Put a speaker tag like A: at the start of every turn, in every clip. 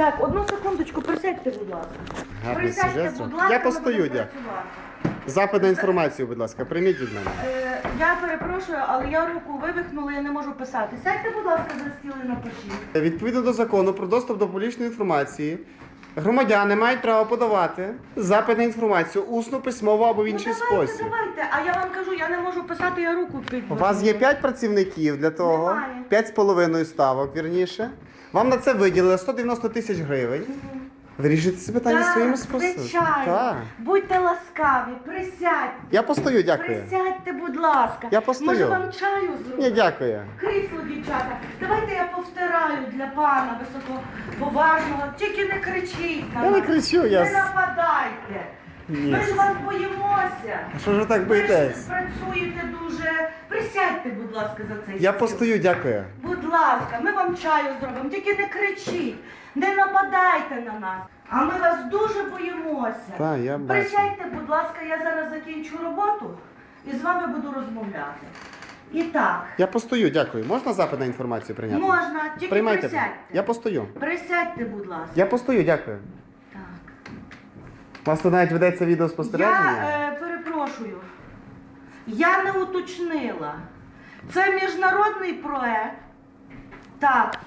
A: Так, одну секундочку, присядьте, будь ласка.
B: Гарний
A: Присядьте,
B: сюжет.
A: будь ласка,
B: Я
A: ми
B: постою,
A: будемо
B: дякую.
A: працювати.
B: Запит на інформацію, будь ласка, прийміть від мене.
A: Е, я перепрошую, але я руку вивихнула, я не можу писати. Сядьте, будь ласка, за стіл і напишіть.
B: Відповідно до закону про доступ до публічної інформації, громадяни мають право подавати запит на інформацію усно, письмово або в інший
A: ну, давайте,
B: спосіб.
A: давайте. А я вам кажу, я не можу писати, я руку під.
B: У вас є 5 працівників для того,
A: Немає.
B: 5,5 ставок, вірніше. Вам на це виділили 190 тисяч гривень. Вирішуйте це питання
A: Так,
B: своїми способами.
A: звичайно.
B: Так.
A: Будьте ласкаві, присядьте.
B: Я постою, дякую.
A: Присядьте, будь ласка.
B: Я постою.
A: Може вам чаю зробити?
B: Ні, дякую.
A: Крісло, дівчата. Давайте я повтираю для пана високоповажного. Тільки не кричіть на
B: Я не
A: нас.
B: кричу, я
A: Не
B: с-
A: нападайте.
B: Ні.
A: Ми ж вас боїмося.
B: А що ж ви так
A: Ви ж
B: боїтесь?
A: працюєте дуже. Присядьте, будь ласка, за цей
B: Я
A: стіл.
B: постою, дякую.
A: Будь ласка, ми вам чаю зробимо. Тільки не кричіть, не нападайте на нас. А ми вас дуже боїмося.
B: Так, я бачу.
A: Присядьте, будь ласка, я зараз закінчу роботу і з вами буду розмовляти. І так,
B: Я постою, дякую. Можна запит на інформацію прийняти?
A: можна, тільки
B: Приймайте.
A: присядьте.
B: Я постою.
A: Присядьте, будь ласка.
B: Я постою, дякую.
A: Так.
B: У вас тут навіть ведеться
A: Я
B: відеоспостереження?
A: е, перепрошую. Я не уточнила. Це міжнародний проект. Так.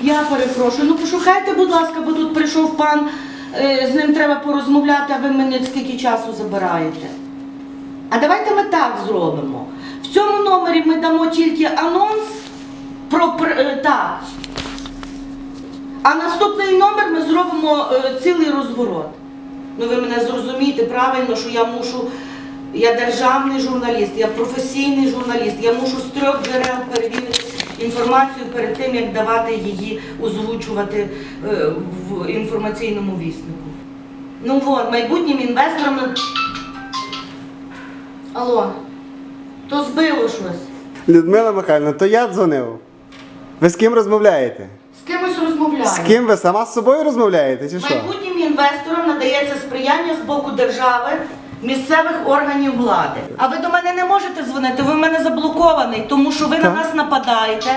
A: Я перепрошую. Ну пошукайте, будь ласка, бо тут прийшов пан, е, з ним треба порозмовляти, а ви мене скільки часу забираєте. А давайте ми так зробимо. В цьому номері ми дамо тільки анонс про е, так. А наступний номер ми зробимо е, цілий розворот. Ну ви мене зрозумієте правильно, що я мушу. Я державний журналіст, я професійний журналіст. Я мушу з трьох джерел перевірити інформацію перед тим, як давати її озвучувати е, в інформаційному віснику. Ну от, майбутнім інвесторам. Алло, то збило щось.
B: Людмила Михайловна, то я дзвонив. Ви з ким розмовляєте?
A: З кимось розмовляю.
B: З ким ви сама з собою розмовляєте? Чи що?
A: Майбутнім інвесторам надається сприяння з боку держави, місцевих органів влади. А ви до мене не можете дзвонити, ви в мене заблокований, тому що ви на нас нападаєте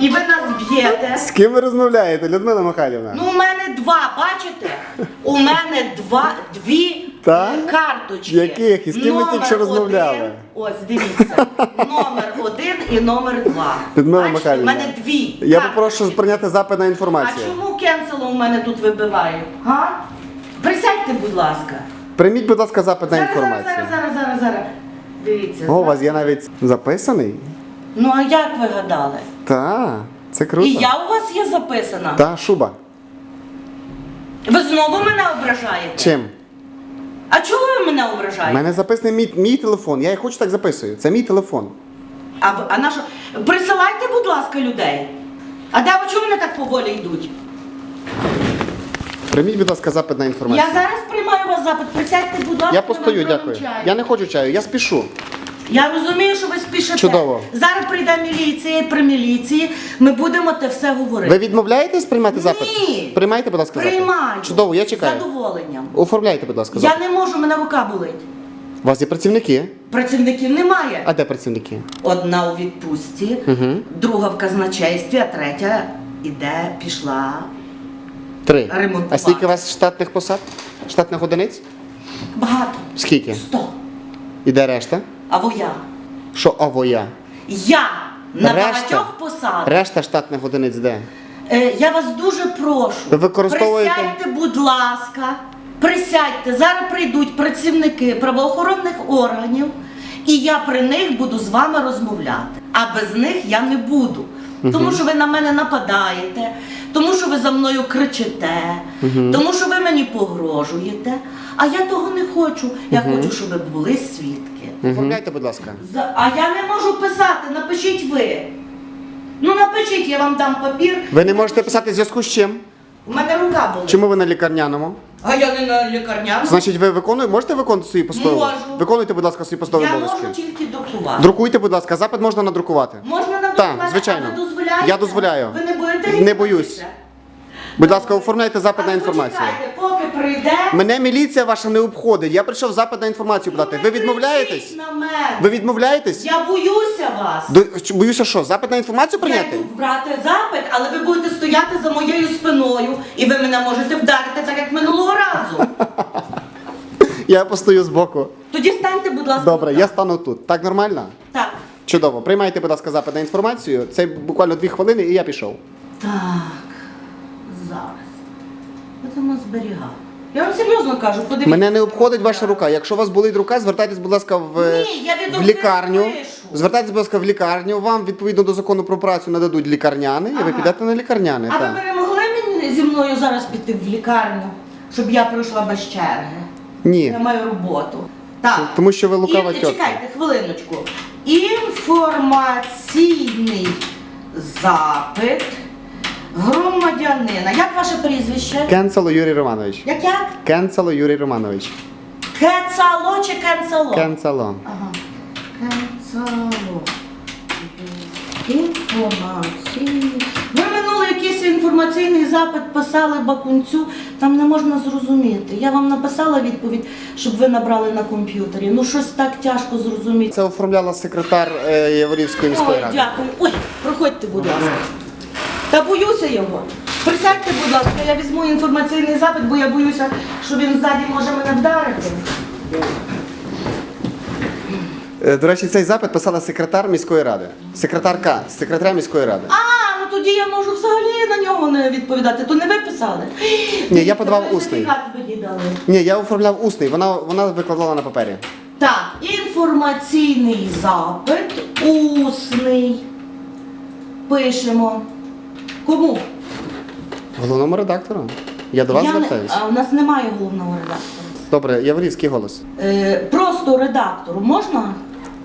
A: і ви нас б'єте.
B: З ким ви розмовляєте, Людмила Михайлівна?
A: Ну, у мене два, бачите? У мене два, дві
B: Так?
A: е, карточки.
B: Яких? І з ким ви
A: Номер
B: тільки що розмовляли?
A: один- Ось, дивіться. Номер один і номер два.
B: Людмила
A: Бачите,
B: Михайлівна,
A: У мене дві.
B: Я
A: карточки.
B: попрошу прийняти запит на
A: А
B: інформацію.
A: чому кенсело у мене тут вибиває? Га? Присядьте, будь ласка.
B: Прийміть, будь ласка, запит на
A: Зараз, зараз,
B: інформацію.
A: зараз, зараз, зараз, зараз. Дивіться.
B: О, у вас є навіть записаний?
A: Ну а як ви гадали?
B: Та, це круто.
A: І я у вас є записана.
B: Та, шуба.
A: Ви знову мене ображаєте?
B: Чим?
A: А чого ви мене
B: У
A: ображаєте?
B: мене записаний мій, мій телефон. Я і хочу так записую. Це мій телефон.
A: А, ви- а на що? Присилайте, будь ласка, людей. А де ви чому вони так поволі йдуть?
B: Прийміть, будь ласка, запит на інформацію.
A: Я зараз приймаю вас запит. Присядьте, будь ласка.
B: Я постою, дякую.
A: чаю.
B: Я не хочу чаю, я спішу.
A: Я розумію, що ви спішите.
B: Чудово.
A: Зараз прийде міліція, і при міліції ми будемо те все говорити.
B: Ви відмовляєтесь приймати запит?
A: Ні.
B: Приймайте, будь ласка, запит.
A: Приймаю.
B: Чудово, я чекаю.
A: Задоволенням.
B: Оформляйте, будь ласка,
A: Я не можу, мене рука болить.
B: У вас є працівники?
A: Працівників немає.
B: А де працівники?
A: Одна у відпустці, друга в казначействі, а третя іде, пішла.
B: Три.
A: Ремонтувати.
B: А скільки у вас штатних посад? Штатних одиниць?
A: Багато.
B: Скільки?
A: Сто.
B: І де решта?
A: Або я.
B: Що авоя?
A: Я на
B: Решта.
A: багатьох посадах.
B: Решта штатних одиниць де?
A: Е, я вас дуже прошу.
B: Ви використовуєте-
A: Присядьте, будь ласка. Присядьте. Зараз прийдуть працівники правоохоронних органів, і я при них буду з вами розмовляти. А без них я не буду. Тому що ви на мене нападаєте, тому що ви за мною кричите, тому що ви мені погрожуєте. А я того не хочу. Я хочу, щоб ви були свідки.
B: Оформляйте, будь ласка.
A: За- А я не можу писати, напишіть ви. Ну напишіть, я вам дам папір.
B: Ви не можете писати в зв'язку з чим?
A: У мене рука болить.
B: Чому ви на лікарняному?
A: А я не на лікарняному.
B: Значить, ви виконуєте, можете виконувати свої посадові?
A: Можу.
B: Виконуйте, будь ласка, свої посадові
A: я
B: обов'язки.
A: можу тільки друкувати.
B: Друкуйте, будь ласка, запит можна надрукувати.
A: Можна
B: Так, звичайно.
A: А ви дозволяєте?
B: Я дозволяю.
A: Ви не будете
B: Не боюсь. Будь ласка, оформляйте запит на інформацію.
A: почекайте, поки прийде.
B: Мене міліція ваша не обходить. Я прийшов запит на інформацію
A: ну,
B: подати. Ви відмовляєтесь?
A: кричіть на мене.
B: Ви відмовляєтесь?
A: Я боюся вас.
B: До- Боюся, що? Запит на інформацію
A: Я
B: прийняти?
A: йду брати запит, але ви будете стояти стояти за моєю спиною, і ви мене можете вдарити так, як минулого разу.
B: Я постою збоку.
A: Тоді станьте, будь ласка.
B: Добре, я стану тут. Так нормально?
A: Так.
B: Чудово. Приймайте, будь ласка, запит на інформацію. Це буквально дві хвилини, і я пішов.
A: Так. Зараз. Будемо зберігати. Я вам серйозно кажу, подивіться.
B: Мене не обходить ваша рука. Якщо у вас болить рука, звертайтесь, будь ласка, в,
A: Ні, я від
B: в
A: руки
B: лікарню.
A: не пишу.
B: Звертайтесь, будь ласка, в лікарню. Вам відповідно до закону про працю нададуть лікарняний, і ви
A: Ага.
B: підете на лікарняний.
A: А ви
B: Так.
A: не могли мені зі мною зараз піти в лікарню, щоб я пройшла без черги? Я
B: Ні.
A: маю роботу. Так.
B: Тому що ви лукава
A: І,
B: тітка.
A: чекайте хвилиночку. Інформаційний запит громадянина. Як ваше прізвище?
B: Кенцело Юрій Романович.
A: Як як?
B: Кенцело Юрій Романович.
A: Кецало чи кенцало?
B: Кенцело.
A: Ага. Кенцало. Інформаційний. Ви минулий якийсь інформаційний запит писали Бакунцю, там не можна зрозуміти. Я вам написала відповідь, щоб ви набрали на комп'ютері. Ну щось так тяжко зрозуміти.
B: Це оформляла секретар е, Яворівської міської
A: Ой,
B: ради.
A: дякую. Ой, проходьте, будь ласка. Та боюся його. Присядьте, будь ласка, я візьму інформаційний запит, бо я боюся, що він ззаді може мене вдарити.
B: Е, До речі, цей запит писала секретар міської ради. Секретарка, секретаря міської ради.
A: А, ну тоді я можу взагалі на нього не відповідати. То не ви писали?
B: Ні, я подавав усний.
A: мені дали.
B: Ні, я оформляв усний, вона, вона викладала на папері.
A: Так, інформаційний запит, усний. Пишемо. Кому?
B: Головному редактору. Я до вас
A: Я не-
B: звертаюсь.
A: А, у нас немає головного редактора.
B: Добре, Яворівський голос.
A: Е, просто редактору можна?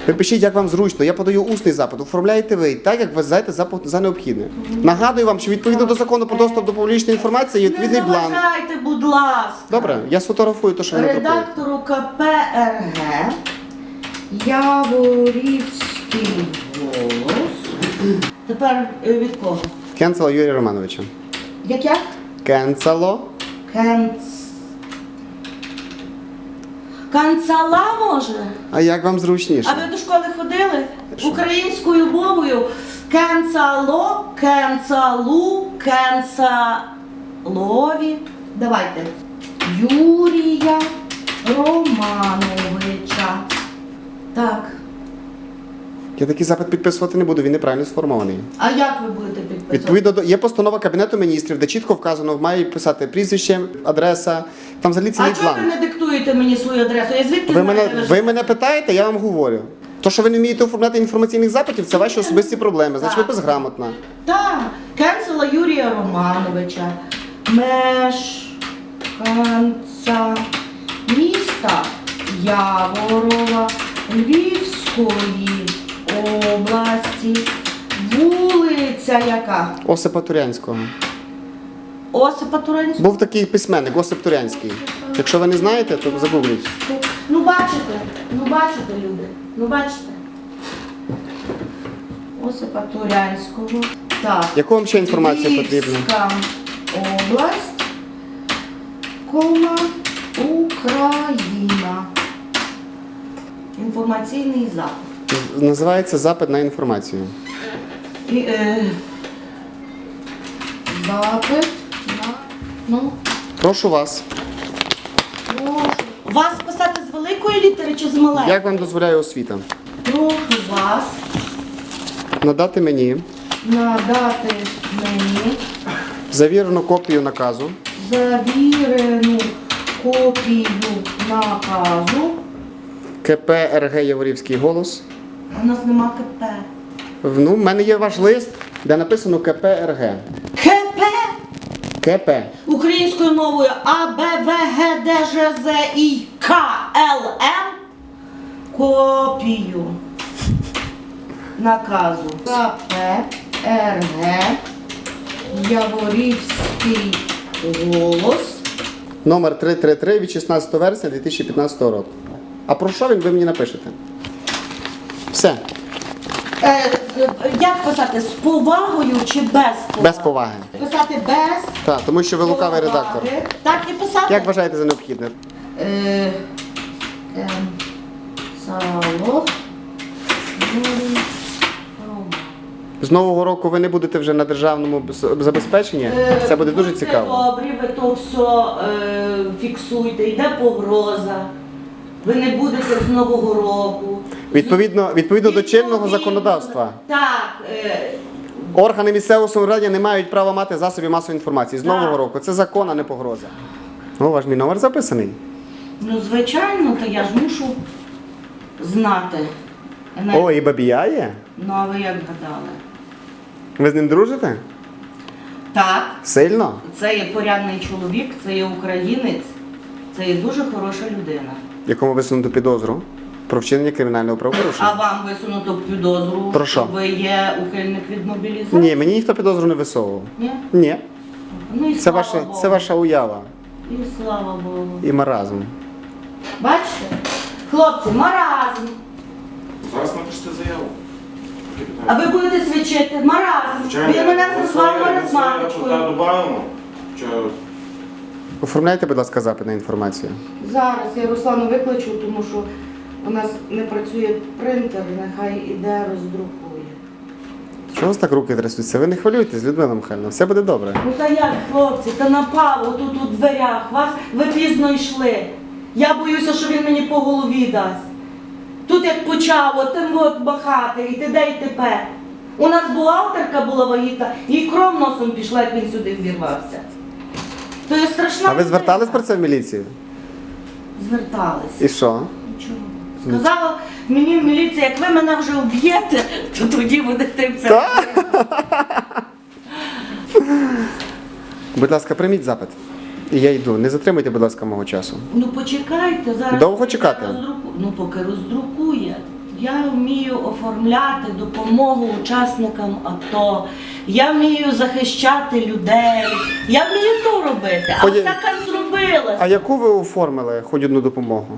B: Ви пишіть, як вам зручно. Я подаю усний запит. Оформляєте ви так, як ви знаєте за, за необхідне. Нагадую вам, що відповідно до закону про доступ до публічної інформації є
A: Не
B: відповідний бланк.
A: заважайте, будь ласка.
B: Добре, я сфотографую те, що ви надрукуєте.
A: Редактору КПРГ Яворівський голос. Тепер е, від кого?
B: Кенцела Юрія Романовича.
A: Як як?
B: Кенцело.
A: Канц... Канцала може?
B: А як вам зручніше?
A: А ви до школи ходили? Українською мовою кенцало, кенцалу, кенцалові. Давайте. Юрія Романовича. Так.
B: Я такий запит підписувати не буду, він неправильно сформований.
A: А як ви будете підписувати?
B: Відповідно є постанова кабінету міністрів, де чітко вказано, має писати прізвище, адреса. Там взагалі
A: А чого ви
B: план.
A: не диктуєте мені свою адресу? Я звідки
B: Ви
A: знаю,
B: мене, ви мене питаєте, я вам говорю. То, що ви не вмієте оформляти інформаційних запитів, це ваші особисті проблеми. Значить, ви безграмотна.
A: Так, Кенцела Юрія Романовича, мешканця міста Яворова, Львівської області, вулиця яка?
B: Осипа Турянського.
A: Осипа Туринського.
B: Був такий письменник, Осип Турянський. Якщо ви не знаєте, то загугліть.
A: Ну бачите, ну бачите, люди, ну бачите. Осипа Турянського. Так.
B: Яку вам ще інформацію потрібна?
A: Область, кома, Україна. Інформаційний запит.
B: Називається запит на інформацію.
A: І, е, запит ну,
B: Прошу вас.
A: прошу. Вас писати з великої літери чи з маленької?
B: Як вам дозволяє освіта?
A: Прошу вас
B: Надати мені
A: надати мені
B: завірену копію наказу
A: завірену копію наказу.
B: КП РГ Яворівський голос.
A: У нас нема КП.
B: Ну, в мене є ваш лист, де написано КП РГ.
A: КП українською мовою А, Б, В, Г, Д, Ж, З, І, К, Л, М. Копію наказу КП РГ Яворівський голос.
B: Номер 333 від 16 вересня 2015 року. А про що він ви мені напишете? Все,
A: е, як писати? З повагою чи без поваги?
B: без поваги.
A: Писати без
B: Так, тому що ви лукавий
A: поваги.
B: редактор.
A: Так і писати?
B: Як вважаєте за необхідне?
A: Е, ем, сало.
B: З нового року ви не будете вже на державному забезпеченні.
A: Е,
B: Це буде дуже цікаво.
A: добрі, ви то все е, фіксуйте, йде погроза. Ви не будете з Нового року.
B: Відповідно, відповідно до чинного законодавства.
A: Так. Е,
B: Органи місцевого самоврядування не мають права мати засобів масової інформації з
A: Так.
B: нового року. Це закон, а не погроза. О, ваш мій номер записаний.
A: ну, звичайно, то я ж мушу знати.
B: О, і бабія є?
A: Ну, а ви як гадали?
B: Ви з ним дружите?
A: Так,
B: Сильно?
A: це є порядний чоловік, це є українець, це є дуже хороша людина.
B: Якому висунуто підозру про вчинення кримінального
A: А вам висунуто підозру,
B: Про що?
A: ви є ухильник від мобілізації?
B: Ні, мені ніхто підозру не висовував.
A: Ні?
B: Ні.
A: Ну і
B: Це
A: слава
B: ваша,
A: Богу.
B: це ваша уява
A: І слава Богу.
B: і маразм.
A: Бачите? Хлопці, маразм.
C: Зараз напишете заяву.
A: А ви будете свідчити маразм. Він мене назвав маразматикою.
C: туди додаємо. Що
B: Оформляйте, будь ласка, запит на інформацію.
A: Зараз я Руслану викличу, тому що у нас не працює принтер, нехай іде роздрукує.
B: Чого у вас так руки трясуться? Ви не хвилюйтесь, Людмила Михайловна, все буде добре.
A: Ну та як, хлопці, та напав отут у дверях, вас ви пізно йшли. Я боюся, що він мені по голові дасть. Тут як почав отим от бахати, і де й тепер. У нас бухгалтерка була вагітна, їй кров носом пішла, як він сюди ввірвався. То є страшна.
B: А ви
A: людина.
B: звертались про це в міліцію?
A: Звертались.
B: І що?
A: Нічого. Сказала мені в міліції, як ви мене вже вб'єте, то тоді будете все.
B: Так? Будь ласка, прийміть запит. І я йду. Не затримуйте, будь ласка, мого часу.
A: Ну почекайте зараз.
B: Довго чекати?
A: роздруку- Ну поки роздрукує. Я вмію оформляти допомогу учасникам АТО. Я вмію захищати людей. Я вмію то робити. А
B: Ході-
A: оця як зробила.
B: А яку ви оформили хоч допомогу?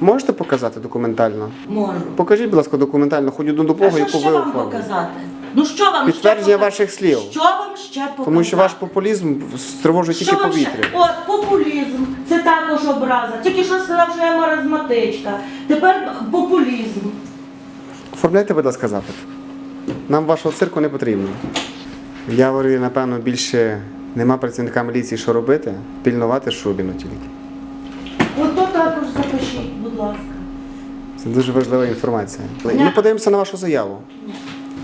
B: Можете показати документально?
A: Можу.
B: Покажіть, будь ласка, документально
A: А
B: допомогу,
A: що
B: яку
A: ще
B: ви
A: вам
B: оформили.
A: показати? Ну що вам ще
B: Підтвердження
A: пока-
B: ваших слів.
A: Що вам ще показати?
B: Тому що ваш популізм стривожує тільки
A: вам ще?
B: повітря.
A: От популізм, це також образа. Тільки що сказав, що я маразматичка. Тепер популізм.
B: Оформляйте, будь ласка, запит. Нам вашого цирку не потрібно. В Яворі, напевно, більше нема працівника міліції, що робити, пільнувати Шубіну тільки.
A: Ото також запишіть, будь ласка.
B: Це дуже важлива інформація. Ми подивимося на вашу заяву,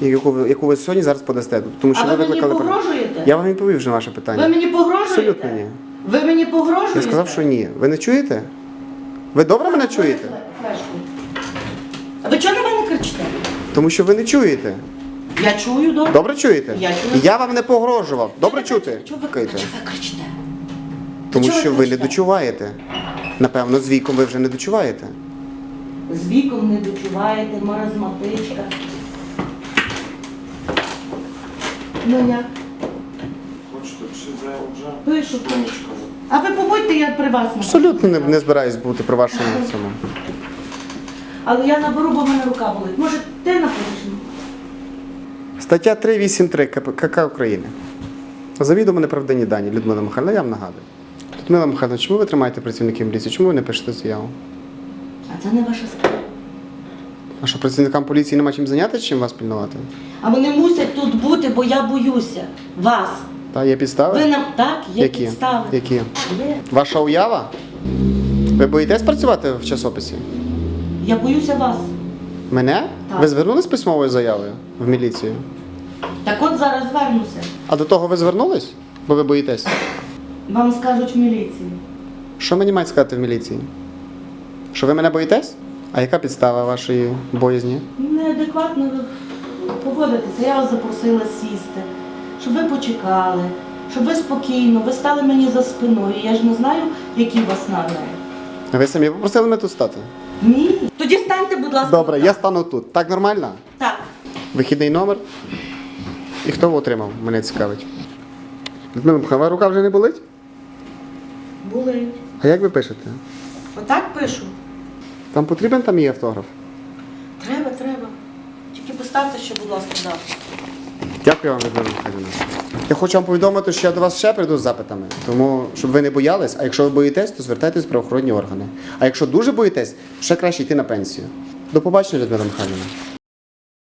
B: яку ви, яку ви сьогодні зараз подасте. Тому що
A: А
B: ви
A: ви мені
B: викликали.
A: погрожуєте?
B: Я вам відповів вже на ваше
A: Ви мені погрожуєте?
B: Абсолютно ні.
A: Ви мені погрожуєте?
B: Я сказав, що ні. Ви не чуєте? Ви добре мене чуєте?
A: Флешку. А ви чого на мене кричите?
B: Тому що ви не чуєте.
A: Я чую добре.
B: Добре чуєте?
A: Я чую.
B: Я вам не погрожував. Добре чути?
A: Чого ви, чого ви кричите?
B: Тому
A: Чого
B: що ви не
A: кричите?
B: дочуваєте. Напевно, з віком ви вже не дочуваєте.
A: З віком не дочуваєте, маразматичка. Ну як?
C: хочете заяву вже?
A: Пишу, пишу. А ви побудьте, я при вас.
B: Абсолютно не, не збираюсь бути при вашому цьому.
A: Але я наберу, бо в мене рука болить. Може, ти напишеш?
B: Стаття 383 КП КК України. Завідомо неправдані дані. Людмила Михайловна, я вам нагадую. Людмила Михайловна, чому ви тримаєте працівників міліції? Чому ви не пишете заяву?
A: А це не ваша справа.
B: А що працівникам поліції нема чим зайнятися, чим вас пільнувати?
A: А вони мусять тут бути, бо я боюся вас.
B: Та є підстави?
A: Ви нам так, є
B: Які?
A: підстави.
B: Які?
A: Є.
B: Ваша уява? Ви боїтесь працювати в часописі?
A: Я боюся вас.
B: Мене?
A: Так.
B: Ви звернулись з письмовою заявою в міліцію?
A: Так от зараз звернуся.
B: А до того ви звернулись? Бо ви боїтесь?
A: Вам скажуть в міліції.
B: Що мені мають сказати в міліції? Що ви мене боїтесь? А яка підстава вашої боязні?
A: Неадекватно ви поводитеся. Я вас запросила сісти, щоб ви почекали, щоб ви спокійно, ви стали мені за спиною. Я ж не знаю, які у вас наміри.
B: Ви самі попросили мене тут стати?
A: Ні. Тоді станьте, будь ласка.
B: Добре, я стану тут. Так нормально?
A: Так.
B: Вихідний номер. І хто його отримав? Мене цікавить. Людмила рука вже не болить?
A: Були.
B: А як ви пишете?
A: Отак пишу.
B: Там потрібен там є автограф?
A: Треба, треба. Тільки поставте ще, будь ласка, дату.
B: Дякую вам, Людмила Михайлівна. Я хочу вам повідомити, що я до вас ще прийду з запитами, тому щоб ви не боялись, а якщо ви боїтесь, то звертайтесь в правоохоронні органи. А якщо дуже боїтесь, ще краще йти на пенсію. До побачення, Людмила Михайлівна.